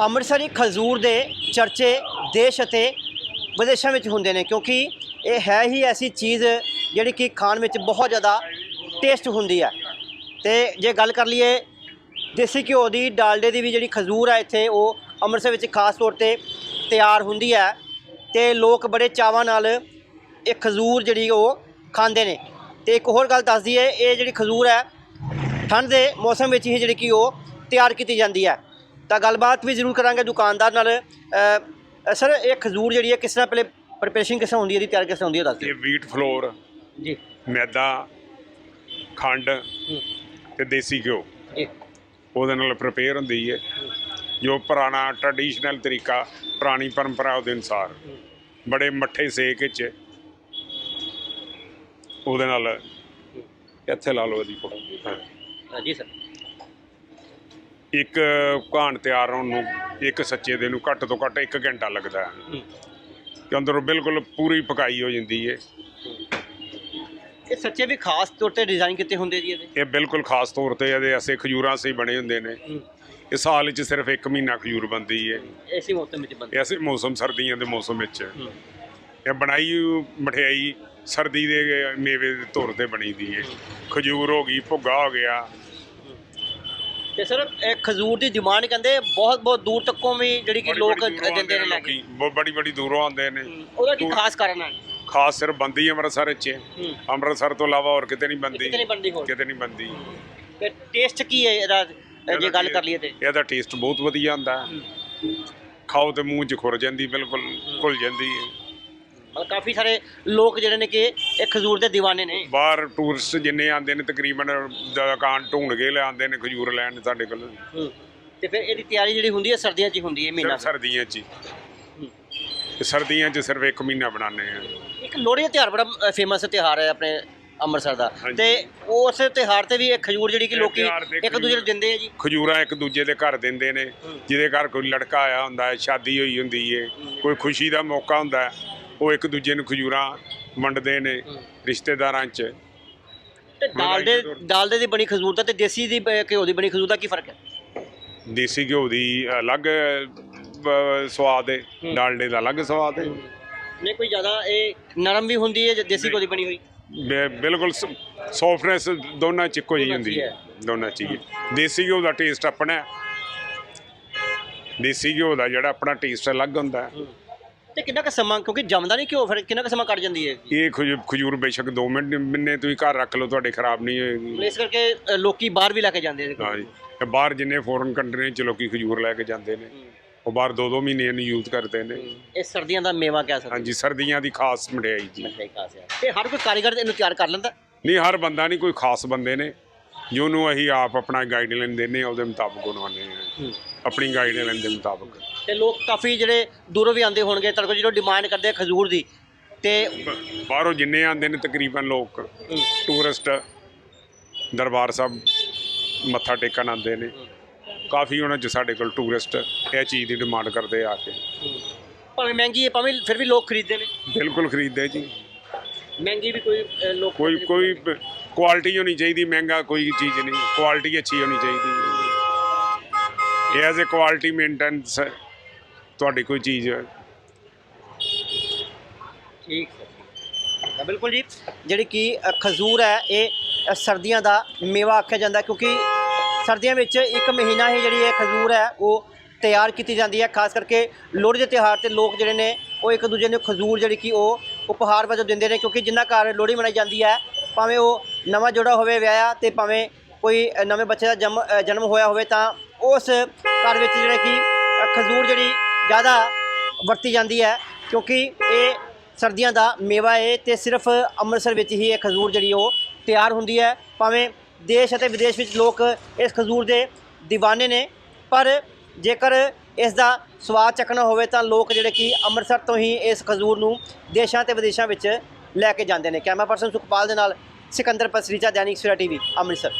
ਅੰਮ੍ਰਿਤਸਰੀ ਖਜੂਰ ਦੇ ਚਰਚੇ ਦੇਸ਼ ਅਤੇ ਵਿਦੇਸ਼ਾਂ ਵਿੱਚ ਹੁੰਦੇ ਨੇ ਕਿਉਂਕਿ ਇਹ ਹੈ ਹੀ ਐਸੀ ਚੀਜ਼ ਜਿਹੜੀ ਕਿ ਖਾਣ ਵਿੱਚ ਬਹੁਤ ਜ਼ਿਆਦਾ ਟੇਸਟ ਹੁੰਦੀ ਹੈ। ਤੇ ਜੇ ਗੱਲ ਕਰ ਲਈਏ ਦੇਸੀ ਘਿਓ ਦੀ, ਡਾਲਡੇ ਦੀ ਵੀ ਜਿਹੜੀ ਖਜੂਰ ਹੈ ਇੱਥੇ, ਉਹ ਅੰਮ੍ਰਿਤਸਰ ਵਿੱਚ ਖਾਸ ਤੌਰ ਤੇ ਤਿਆਰ ਹੁੰਦੀ ਹੈ ਤੇ ਲੋਕ ਬੜੇ ਚਾਵਾਂ ਨਾਲ ਇਹ ਖਜੂਰ ਜਿਹੜੀ ਉਹ ਖਾਂਦੇ ਨੇ। ਤੇ ਇੱਕ ਹੋਰ ਗੱਲ ਦੱਸ ਦਈਏ, ਇਹ ਜਿਹੜੀ ਖਜੂਰ ਹੈ, ਠੰਡ ਦੇ ਮੌਸਮ ਵਿੱਚ ਹੀ ਜਿਹੜੀ ਕਿ ਉਹ ਤਿਆਰ ਕੀਤੀ ਜਾਂਦੀ ਹੈ। ਤਾਂ ਗੱਲਬਾਤ ਵੀ ਜ਼ਰੂਰ ਕਰਾਂਗੇ ਦੁਕਾਨਦਾਰ ਨਾਲ। ਸਰ ਇਹ ਖਜੂਰ ਜਿਹੜੀ ਹੈ ਕਿਸ ਤਰ੍ਹਾਂ ਪਹਿਲੇ ਪ੍ਰਿਪਰੇਸ਼ਨ ਕਿਸ ਤਰ੍ਹਾਂ ਹੁੰਦੀ ਹੈ ਇਹਦੀ ਤਿਆਰ ਕਿਸ ਤਰ੍ਹਾਂ ਹੁੰਦੀ ਹੈ ਦੱਸ ਇਹ ਵੀਟ ਫਲੋਰ ਜੀ। ਮੈਦਾ ਖੰਡ ਤੇ ਦੇਸੀ ਘਿਓ। ਜੀ। ਉਹਦੇ ਨਾਲ ਪ੍ਰਪੇਅਰ ਹੁੰਦੀ ਹੈ। ਜੋ ਪੁਰਾਣਾ ਟ੍ਰੈਡੀਸ਼ਨਲ ਤਰੀਕਾ ਪੁਰਾਣੀ ਪਰੰਪਰਾ ਉਹਦੇ ਅਨੁਸਾਰ। ਬੜੇ ਮੱਠੇ ਸੇਕ ਵਿੱਚ ਉਹਦੇ ਨਾਲ ਇੱਥੇ ਲਾ ਲਓ ਇਹਦੀ ਫੋਟੋ ਜੀ ਸਰ। ਇੱਕ ਘਾਣ ਤਿਆਰ ਹੋਣ ਨੂੰ ਇੱਕ ਸੱਚੇ ਦੇ ਨੂੰ ਘੱਟ ਤੋਂ ਘੱਟ 1 ਘੰਟਾ ਲੱਗਦਾ ਹੈ। ਕਿ ਅੰਦਰੋਂ ਬਿਲਕੁਲ ਪੂਰੀ ਪਕਾਈ ਹੋ ਜਾਂਦੀ ਹੈ ਇਹ ਸੱਚੇ ਵੀ ਖਾਸ ਤੌਰ ਤੇ ਡਿਜ਼ਾਈਨ ਕੀਤੇ ਹੁੰਦੇ ਜੀ ਇਹਦੇ? ਇਹ ਬਿਲਕੁਲ ਖਾਸ ਤੌਰ ਤੇ ਇਹਦੇ ਐਸੇ ਖਜੂਰਾਂ ਸੇ ਬਣੇ ਹੁੰਦੇ ਨੇ। ਇਹ ਸਾਲ ਵਿੱਚ ਸਿਰਫ 1 ਮਹੀਨਾ ਖਜੂਰ ਬੰਦੀ ਹੈ ਇਸੇ ਮੌਸਮ ਵਿੱਚ ਬਣਦੇ। ਐਸੇ ਮੌਸਮ ਸਰਦੀਆਂ ਦੇ ਮੌਸਮ ਵਿੱਚ। ਇਹ ਬਣਾਈ ਮਠਿਆਈ ਸਰਦੀ ਦੇ ਮੇਵੇ ਦੇ ਤੌਰ ਤੇ ਬਣੀ ਦੀ ਹੈ। ਖਜੂਰ ਹੋ ਗਈ ਭੁੱਗਾ ਹੋ ਗਿਆ। ਤੇ ਸਰ ਇਹ ਖਜੂਰ ਦੀ ਡਿਮਾਂਡ ਕਹਿੰਦੇ ਬਹੁਤ ਬਹੁਤ ਦੂਰ ਤੱਕੋਂ ਵੀ ਜਿਹੜੀ ਕਿ ਲੋਕ ਦਿੰਦੇ ਨੇ ਲੈ ਕੇ। ਬੜੀ ਬੜੀ ਦੂਰੋਂ ਆਉਂਦੇ ਨੇ। ਉਹਦਾ ਕੀ ਖਾਸ ਕਾਰਨ ਹੈ? ਖਾਸ ਸਿਰਫ ਬੰਦੀ ਅੰਮ੍ਰਿਤਸਰ ਵਿੱਚ। ਹੈ। ਅੰਮ੍ਰਿਤਸਰ ਤੋਂ ਇਲਾਵਾ ਹੋਰ ਕਿਤੇ ਨਹੀਂ ਬੰਦੀ ਕਿਤੇ ਨਹੀਂ ਬਣਦੀ ਹੋਰ। ਕਿਤੇ ਨਹੀਂ ਬੰਦੀ ਤੇ ਟੇਸਟ ਕੀ ਹੈ ਇਹਦਾ? ਅ, ਜੇ ਗੱਲ ਕਰ ਲਈਏ ਤੇ। ਇਹਦਾ ਟੇਸਟ ਬਹੁਤ ਵਧੀਆ ਹੁੰਦਾ ਹੈ। ਖਾਓ ਤੇ ਮੂੰਹ 'ਚ ਖੁਰ ਜਾਂਦੀ ਬਿਲਕੁਲ ਘੁਲ ਜਾਂਦੀ ਹੈ। ਮਤਲਬ ਕਾਫੀ ਸਾਰੇ ਲੋਕ ਜਿਹੜੇ ਨੇ ਕਿ ਇਹ ਖਜੂਰ ਦੇ دیਵਾਨੇ ਨੇ। ਬਾਹਰ ਟੂਰਿਸਟ ਜਿੰਨੇ ਆਉਂਦੇ ਨੇ ਤਕਰੀਬਨ ਦੁਕਾਨ ਢੂੰਡ ਕੇ ਲਿਆਉਂਦੇ ਨੇ ਖਜੂਰ ਲੈਣ ਸਾਡੇ ਕੋਲ। ਹੂੰ। ਤੇ ਫਿਰ ਇਹਦੀ ਤਿਆਰੀ ਜਿਹੜੀ ਹੁੰਦੀ ਹੈ ਸਰਦੀਆਂ 'ਚ ਹੀ ਹੁੰਦੀ ਹੈ ਮਹੀਨਾ ਸਿਰਫ ਸਰਦੀਆਂ 'ਚ ਹੀ। ਹੂੰ। ਤੇ ਸਰਦੀਆਂ 'ਚ ਸਿਰਫ ਇੱਕ ਮਹੀਨਾ ਬਣਾਉਂਦੇ ਆ। ਇੱਕ ਲੋਹੜੀ ਦਾ ਤਿਉਹਾਰ ਬੜਾ ਫੇਮਸ ਤਿਉਹਾਰ ਹੈ ਆਪਣੇ ਅੰਮ੍ਰਿਤਸਰ ਦਾ। ਹਾਂਜੀ। ਤੇ ਉਸ ਤਿਉਹਾਰ ਤੇ ਵੀ ਇਹ ਖਜੂਰ ਜਿਹੜੀ ਕਿ ਇਹ ਲੋਕੀ ਤਿਉਹਾਰ ਤੇ ਇੱਕ ਦੂਜੇ ਨੂੰ ਖਜੂਰ- ਦਿੰਦੇ ਆ ਜੀ। ਖਜੂਰਾਂ ਇੱਕ ਦੂਜੇ ਦੇ ਘਰ ਦਿੰਦੇ ਨੇ ਜਿਹਦੇ ਘਰ ਕੋਈ ਲੜਕਾ ਆਇਆ ਹੁੰਦਾ ਹੈ ਸ਼ਾਦੀ ਹੋਈ ਹੁੰਦੀ ਹੈ। ਕੋਈ ਖੁਸ਼ੀ ਦਾ ਮੌਕਾ ਹੁੰਦਾ ਹੈ। ਉਹ ਇੱਕ ਦੂਜੇ ਨੂੰ ਖਜੂਰਾਂ ਵੰਡਦੇ ਨੇ ਰਿਸ਼ਤੇਦਾਰਾਂ 'ਚ। ਤੇ ਡਾਲਡੇ ਡਾਲਡੇ ਦੀ ਬਣੀ ਖਜੂਰ ਦਾ ਤੇ ਦੇਸੀ ਦੀ ਘਿਓ ਦੀ ਬਣੀ ਖਜੂਰ ਦਾ ਕੀ ਫ਼ਰਕ ਹੈ? ਦੇਸੀ ਘਿਓ ਦੀ ਅਲੱਗ ਸਵਾਦ ਹੈ। ਡਾਲਡੇ ਦਾ ਅਲੱਗ ਸਵਾਦ ਹੈ। ਨਹੀਂ ਕੋਈ ਜ਼ਿਆਦਾ ਇਹ ਨਰਮ ਵੀ ਹੁੰਦੀ ਹੈ ਜਾਂ ਦੇਸੀ ਘਿਓ ਦੀ ਬਣੀ ਹੋਈ? ਬਿ- ਬਿਲਕੁਲ ਸੌਫਟਨੈਸ ਦੋਨਾਂ ਚ ਇੱਕੋ ਜਿਹੀ ਹੁੰਦੀ ਹੈ ਦੋਨਾਂ ਚ ਹੀ ਹੈ। ਦੇਸੀ ਘਿਓ ਦਾ ਟੇਸਟ ਆਪਣਾ ਹੈ। ਦੇਸੀ ਘਿਓ ਦਾ ਜਿਹੜਾ ਆਪਣਾ ਟੇਸਟ ਅਲੱਗ ਹੁੰਦਾ ਹੈ। ਤੇ ਕਿੰਨਾ ਕੁ ਸਮਾਂ ਕਿਉਂਕਿ ਜੰਮਦਾ ਨਹੀਂ ਘਿਓ ਫਿਰ ਕਿੰਨਾ ਕੁ ਸਮਾਂ ਕੱਢ ਜਾਂਦੀ ਹੈ? ਇਹ ਖਜੂ- ਖਜੂਰ ਬੇਸ਼ੱਕ 2 ਮਿੰਟ ਮਿੰਨੇ ਤੁਸੀਂ ਘਰ ਰੱਖ ਲਓ ਤੁਹਾਡੇ ਖਰਾਬ ਨਹੀਂ ਹੋਏਗੀ। ਇਸ ਕਰਕੇ ਅ, ਲੋਕੀ ਬਾਹਰ ਵੀ ਲੈ ਕੇ ਜਾਂਦੇ ਆ ਹਾਂਜੀ ਤੇ ਬਾਹਰ ਜਿੰਨੇ ਫੋਰਨ ਕੰਟਰੀਆਂ ਚ ਲੋਕੀ ਖਜੂਰ ਲੈ ਕੇ ਜਾਂਦੇ ਨੇ। ਉਹ ਬਾਹਰ 2-2 ਮਹੀਨੇ ਇਹਨੂੰ ਯੂਜ਼ ਕਰਦੇ ਨੇ। ਇਹ ਸਰਦੀਆਂ ਦਾ ਮੇਵਾ ਕਹਿ ਸਕਦੇ ਹਾਂਜੀ ਸਰਦੀਆਂ ਦੀ ਖਾਸ ਮਠਿਆਈ ਜੀ। ਹੈ। ਤੇ ਹਰ ਕੋਈ ਕਾਰੀਗਰ ਇਹਨੂੰ ਤਿਆਰ ਕਰ ਲੈਂਦਾ? ਨਹੀਂ ਹਰ ਬੰਦਾ ਨਹੀਂ ਕੋਈ ਖਾਸ ਬੰਦੇ ਨੇ। ਜਿਹਨੂੰ ਅਸੀਂ ਆਪ ਆਪਣਾ ਗਾਈਡਲਾਈਨ ਦਿੰਦੇ ਹਾਂ ਉਹਦੇ ਮੁਤਾਬਕ ਬਣਵਾਉਂਦੇ ਹਾਂ। ਆਪਣੀ ਗਾਈਡਲਾਈਨ ਦੇ ਮੁਤਾਬਕ। ਤੇ ਲੋਕ ਕਾਫੀ ਜਿਹੜੇ ਦੂਰੋਂ ਵੀ ਆਉਂਦੇ ਹੋਣਗੇ ਕੋਲ ਜਦੋਂ ਡਿਮਾਂਡ ਕਰਦੇ ਆ ਖਜੂਰ ਦੀ ਤੇ ਬਾਹਰੋਂ ਜਿੰਨੇ ਆਉਂਦੇ ਨੇ ਤਕਰੀਬਨ ਲੋਕ ਟੂਰਿਸਟ ਦਰਬਾਰ ਸਾਹਿਬ ਮੱਥਾ ਟੇਕਣ ਆਉਂਦੇ ਨੇ। ਕਾਫੀ ਉਹਨਾਂ 'ਚ ਸਾਡੇ ਕੋਲ ਟੂਰਿਸਟ ਇਹ ਚੀਜ਼ ਦੀ ਡਿਮਾਂਡ ਕਰਦੇ ਆ ਕੇ। ਭਾਵੇਂ ਮਹਿੰਗੀ ਹੈ ਭਾਵੇਂ ਫਿਰ ਵੀ ਲੋਕ ਖਰੀਦਦੇ ਨੇ। ਬਿਲਕੁਲ ਖਰੀਦਦੇ ਜੀ। ਮਹਿੰਗੀ ਵੀ ਕੋਈ ਲੋਕ ਕੋਈ ਕੋਈ ਕੁਆਲਿਟੀ ਹੋਣੀ ਚਾਹੀਦੀ, ਮਹਿੰਗਾ ਕੋਈ ਚੀਜ਼ ਨਹੀਂ, ਕੁਆਲਿਟੀ ਅੱਛੀ ਹੋਣੀ ਚਾਹੀਦੀ ਐਜ਼ ਅ ਕੁਆਲਿਟੀ ਮੇਨਟੇਨੈਂਸ ਤੁਹਾਡੀ ਕੋਈ ਚੀਜ਼ ਠੀਕ ਹੈ ਬਿਲਕੁਲ ਜੀ, ਜਿਹੜੀ ਕਿ ਖਜੂਰ ਹੈ, ਇਹ ਸਰਦੀਆਂ ਦਾ ਮੇਵਾ ਆਖਿਆ ਜਾਂਦਾ, ਕਿਉਂਕਿ ਸਰਦੀਆਂ ਵਿੱਚ ਇੱਕ ਮਹੀਨਾ ਹੀ ਜਿਹੜੀ ਇਹ ਖਜੂਰ ਹੈ, ਉਹ ਤਿਆਰ ਕੀਤੀ ਜਾਂਦੀ ਹੈ। ਖਾਸ ਕਰਕੇ ਲੋਹੜੀ ਦੇ ਤਿਉਹਾਰ ਤੇ ਲੋਕ ਜਿਹੜੇ ਨੇ, ਉਹ ਇੱਕ ਦੂਜੇ ਨੂੰ ਖਜੂਰ ਜਿਹੜੀ ਕਿ ਉਹ ਉਪਹਾਰ ਵਜੋਂ ਦਿੰਦੇ ਨੇ, ਕਿਉਂਕਿ ਜਿੰਨਾ ਘਰ ਲੋਹੜੀ ਮਨਾਈ ਜਾਂਦੀ ਹੈ ਭਾਵੇਂ ਉਹ ਨਵਾਂ ਜੋੜਾ ਹੋਵੇ, ਵਿਆਹਿਆ ਤੇ ਭਾਵੇਂ ਕੋਈ ਨਵੇਂ ਬੱਚੇ ਦਾ ਜਨਮ ਜਨਮ ਹੋਇਆ ਹੋਵੇ ਤਾਂ ਉਸ ਘਰ ਵਿੱਚ ਜਿਹੜਾ ਕਿ ਖਜੂਰ ਜਿਹੜੀ ਜ਼ਿਆਦਾ ਵਰਤੀ ਜਾਂਦੀ ਹੈ ਕਿਉਂਕਿ ਇਹ ਸਰਦੀਆਂ ਦਾ ਮੇਵਾ ਹੈ ਤੇ ਸਿਰਫ ਅੰਮ੍ਰਿਤਸਰ ਵਿੱਚ ਹੀ ਇਹ ਖਜੂਰ ਜਿਹੜੀ ਉਹ ਤਿਆਰ ਹੁੰਦੀ ਹੈ। ਭਾਵੇਂ ਦੇਸ਼ ਅਤੇ ਵਿਦੇਸ਼ ਵਿੱਚ ਲੋਕ ਇਸ ਖਜੂਰ ਦੇ دیਵਾਨੇ ਨੇ, ਪਰ ਜੇਕਰ ਇਸ ਦਾ ਸਵਾਦ ਚੱਕਣਾ ਹੋਵੇ ਤਾਂ ਲੋਕ ਜਿਹੜੇ ਕਿ ਅੰਮ੍ਰਿਤਸਰ ਤੋਂ ਹੀ ਇਸ ਖਜੂਰ ਨੂੰ ਦੇਸ਼ਾਂ ਤੇ ਵਿਦੇਸ਼ਾਂ ਵਿੱਚ ਲੈ ਕੇ ਜਾਂਦੇ ਨੇ। ਕੈਮਰਾ ਪਰਸਨ ਸੁਖਪਾਲ ਦੇ ਨਾਲ ਸਿਕੰਦਰ ਪਸਰੀਚਾ, ਦੈਨਿਕ ਸਵੇਰਾ ਟੀਵੀ, ਅੰਮ੍ਰਿਤਸਰ।